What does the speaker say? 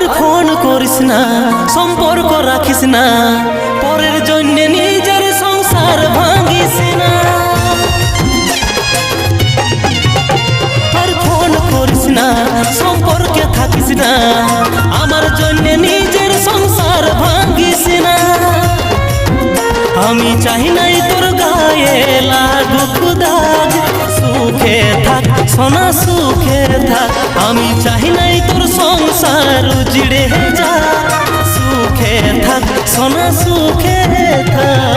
আর phone করিস না, সম্পর্ক রাখিস না। পরের জন্য নিজের সংসার ভাঙিস না। আর ফোন করিস না, সম্পর্কে থাকিস না। আমার জন্য নিজের সংসার ভাঙিস না। আমি চাই নাই তোর গায়ে লাগুক দাগ, সুখে থাক, সোনা সুখে থাক। আমি চাই নাই তোর সংসার चिड़े जा सूखे था सोना सूखे था।